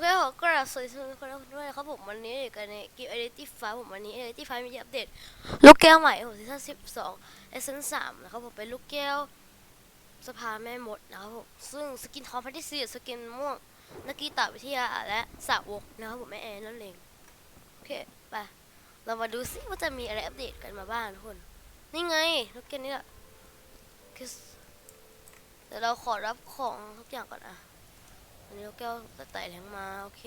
เคขอกราบสวัสดีทุกคนด้วยครับผมวันนี้อยู่กันในเกม Identity 5ผมวันนี้ Identity 5มีอัปเดตลูกแก้วใหม่ของซีซั่น12 e s s e n 3นสามนะครับผมเป็นลูกแก้วสภาแม่มดนะครับผมซึ่งสกินทองพันที่สี่สกินม่วงนักกีตาวิทยาและสาวกนะครับผมแม่แอนนั่นเองโอเคไปเรามาดูซิว่าจะมีอะไรอัปเดตกันมาบ้างทุกคน นี่ไงลูกแก้วนี้แหละเดี๋ยวเราขอรับของทุกอย่างก่อนอะ อันนี้ลูกแก้วไต่แรงมา โอเค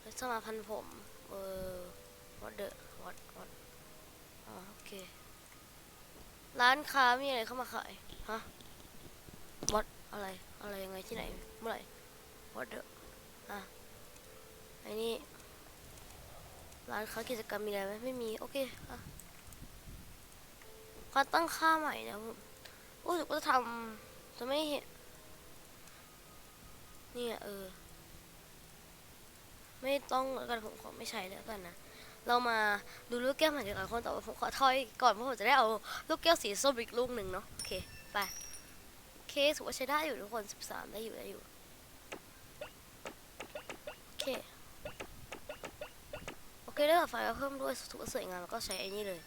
แล้วจะมาพันผม เออวัดเดอะวัดวัดอ๋อโอเค ร้านค้ามีอะไรเข้ามาขาย ฮะวัดอะไร อะไรยังไงที่ไหน เมื่อไหร่วัดเดอะอะไอ้นี่ร้านค้ากิจกรรมมีอะไรไหมไม่มี โอเคอะการตั้งค่าใหม่นะผมรู้สึกว่าจะทำจะไม่เห็น เนี่ยเออ ไม่ต้องแล้วกันผมขอไม่ใช้แล้วกันนะ เรามาดูลูกแก้วใหม่ดีกว่าคนต่อไปผมขอทอยก่อนเพราะผมจะได้เอาลูกแก้วสีส้มอีกลูกหนึ่งเนาะโอเคไปโอเคถือว่าใช้ได้อยู่ทุกคน13ได้อยู่ได้อยู่โอเคโอเคได้กับไฟเพิ่มด้วยถือว่าสวยงามแล้วก็ใช้ไอ้นี่เลย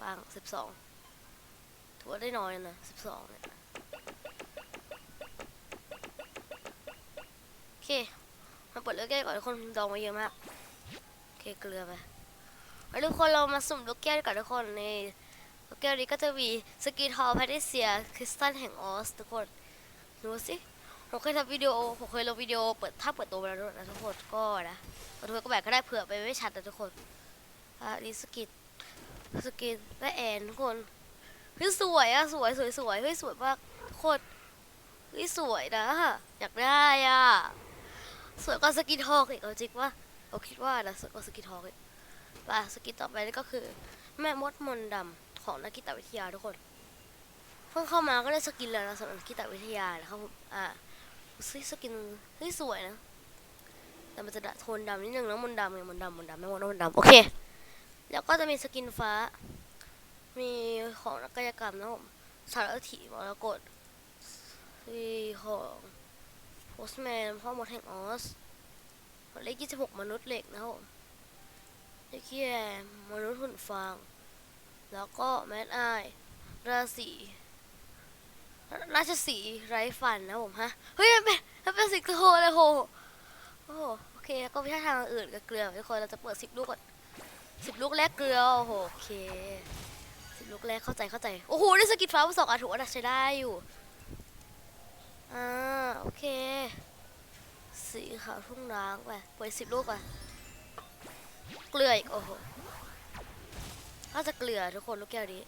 ปาง12ถือว่าได้น้อยนะ12เนี่ย โอ เคมาเปิดเลือกแก้วก่อนทุกคนดองมาเยอะมากโอเคเกลือไปทุกคนเรามาสุ่มลูกแก้วก่อนทุกคนในลูกแก้วนี้ก็จะมีสกีทอลแพทิเซียคริสตัลแห่งออสทุกคนดูสิผมเคยทำวิดีโอผมเคยลงวิดีโอเปิดถ้าเปิดตัวไปแล้วนะทุกคนก็นะขอโทษก็แบบก็ได้เผื่อไปไม่ชัดนะทุกคนอะนี่สกิทสกิทแม่แอนทุกคนเฮ้ยสวยอะสวยสวยสวยเฮ้ยสวยมากทุกคนเฮ้ยสวยนะอยากได้อะ สวยกว่าสกินทองอีกเอาจริงว่าเราคิดว่านะสวยกว่าสกินทองอีกไปสกินต่อไปนี่ก็คือ แม่มดมนดำของนักกีตวิทยาทุกคน เพิ่งเข้ามาก็ได้สกินแล้วนะสำหรับนักกีตวิทยานะครับผมอ่าซื้อสกินเฮ้ยสวยนะ แต่มันจะดะโทนดำนิดนึงนะมนดำไงมนดำมนดำไม่มนต์มนดำโอเค แล้วก็จะมีสกินฟ้า มีของนักกายกรรมนะครับผมสารถีมรกตที่ของ โพสแมนพ่อมดแห่งออสเลข26มนุษย์เหล็กนะครับผมเลขที่มนุษย์หุ่นฟาง แล้วก็แมดอราศีราชสีไร้ฟันนะผมฮะ เฮ้ย มันเป็นมันเป็นสิงโตเลยโหโอ้โหโอเค แล้วก็วิชาทางอื่นกับเกลือทุกคน เราจะเปิดสิบลูกก่อนสิบลูกแรกเกลือ โอ้โหโอเคสิบลูกแรกเข้าใจเข้าใจ โอ้โห ได้สกิดฟ้าสองอันถือว่าใช้ได้อยู่ อ่าโอเค สีขาวทุ่งร้างไปเปิดสิบลูกไปเกลืออีกโอ้โหน่าจะเกลือทุกคนลูกแก้วนี้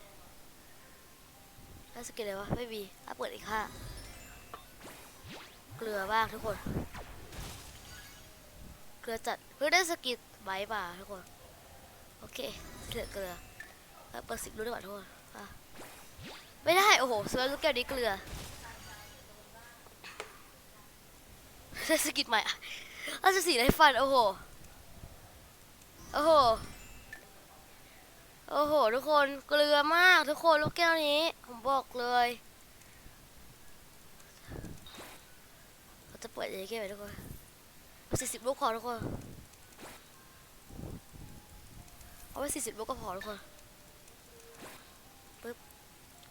น่าจะกินอะไรวะไม่มีถ้าเปิดอีกห้าเกลือบ้างทุกคน เกลือจัดเพื่อได้สกิลไบท์ป่าทุกคน โอเคเถือเกลือแล้วเปิดสิบลูกดีกว่าทุกคนไม่ได้ โอ้โหสวยลูกแก้วนี้เกลือ ได้สกิดใหม่ราชสีห์ไรฟัน โอ้โห โอ้โห โอ้โห ทุกคน เกลือมาก ทุกคนลูกแก้วนี้ ผมบอกเลยเราจะเปิดยังไงแก้วไปทุกคนสี่สิบลูกพอทุกคน เอาไว้สี่สิบลูกก็พอทุกคนปึ๊บ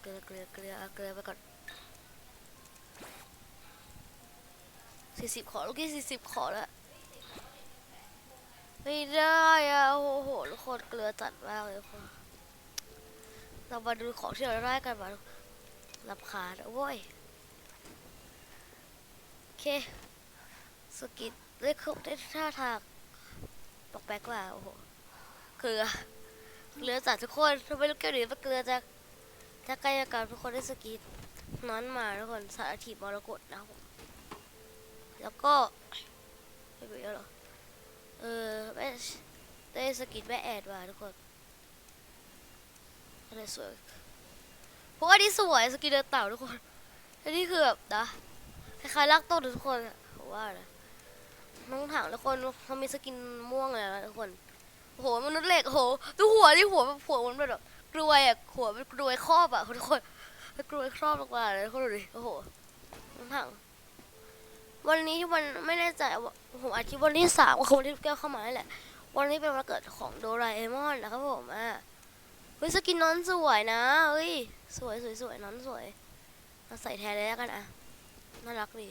เกลือ เกลือ เกลือเอาเกลือไปก่อน สี่สิบขอลูกที่สี่สิบขอแล้วไม่ได้อะโอ้โหทุกคนเกลือจัดมากเลยทุกคนเรามาดูของที่เราได้กันมารับขาดโว้ยโอเคสกิดได้ครบได้ท่าทางปอกแป๊กว่าโอ้โหเกลือเกลือจัดทุกคนทำไมลูกแก้วหนีมาเกลือจังถ้าใกล้อาการมทุกคนได้สกิดนั้นมาทุกคนสารถีบมรกตนะครับ แล้วก็ไม่เบื่อหรอ เออแม่ได้สกินแม่แอดว่ะทุกคนอะไรสวยพวกอันนี้สวยสกินเดินเต่าทุกคนอันนี้คือแบบนะคล้ายๆลากต้นทุกคนอะผมว่านะน้องถังทุกคนเขามีสกินม่วงเลยนะทุกคนโอ้โหมนุษย์เหล็กโอ้โหดูหัวดิหัวแบบหัวมันแบบกรวยอะหัวเป็นกรวยครอบอะทุกคนเป็นกรวยครอบลงมาเลยทุกคนดูดิโอ้โห วันนี้ที่วันไม่แน่ใจผมอาจคิดวันที่สามก็คือวันที่แก้วเข้ามาแหละ วันนี้เป็นวันเกิดของโดราเอมอนนะครับผมอะเฮ้ยสกินน้อนสวยนะเฮ้ยสวยสวยสวยน้อนสวยมาใส่แทนเลยแล้วกันอะน่ารักดี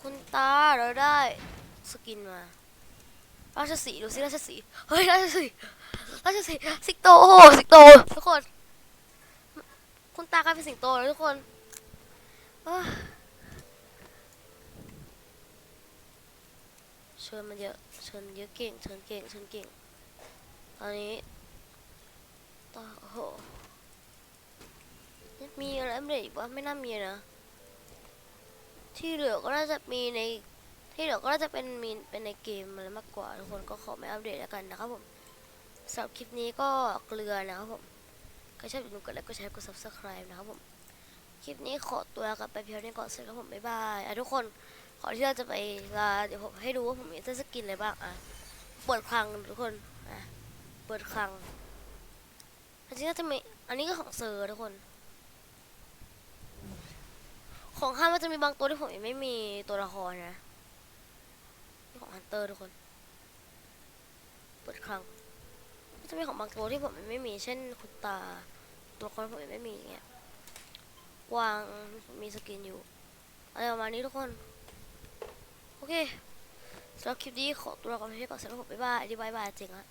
คุณตาเราได้สกินมาราชสีดูสิราชสีเฮ้ยราชสีราชสีสิงโตโอ้สิงโตทุกคน คุณตากลายเป็นสิงโตแล้วทุกคน เชิญมันเยอะเชิญเยอะเก่งเชิญเก่งเชิญเก่งตอนนี้ต่อโอ้โหมีอะไรอัปเดตอีกวะไม่น่ามีนะ ที่เหลือก็น่าจะมีในที่เหลือก็น่าจะเป็นมีเป็นในเกมอะไรมากกว่าทุกคนก็ขอไม่อัปเดตแล้วกันนะครับผมสำหรับคลิปนี้ก็เกลือนะครับผมใครชอบอย่าลืมกดไลค์กดแชร์กด subscribe นะครับผมคลิปนี้ขอตัวกลับไปเพียงนี้ก่อนเสร็จแล้วผมบ๊ายบายอะทุกคน ขอนที่เราจะไปลาเดี๋ยวผมให้ดูว่าผมมีเสื้อสกินอะไรบ้างอะเปิดคลังทุกคนอะเปิดคลังอันนี้ก็จะมีอันนี้ก็ของเซอร์ทุกคน ของห้ามันจะมีบางตัวที่ผมยังไม่มีตัวละครนะของฮันเตอร์ทุกคน เปิดคลังก็จะมีของบางตัวที่ผมยังไม่มี เช่นคุณตา ตัวละครผมยังไม่มีอย่างเงี้ยกวางมีสกินอยู่อะไรประมาณนี้ทุกคน โอเคสำหรับคลิปนี้ขอตัวลาไปก่อนเสร็จแล้วผมบ๊ายบายดีบายบายจริงอะ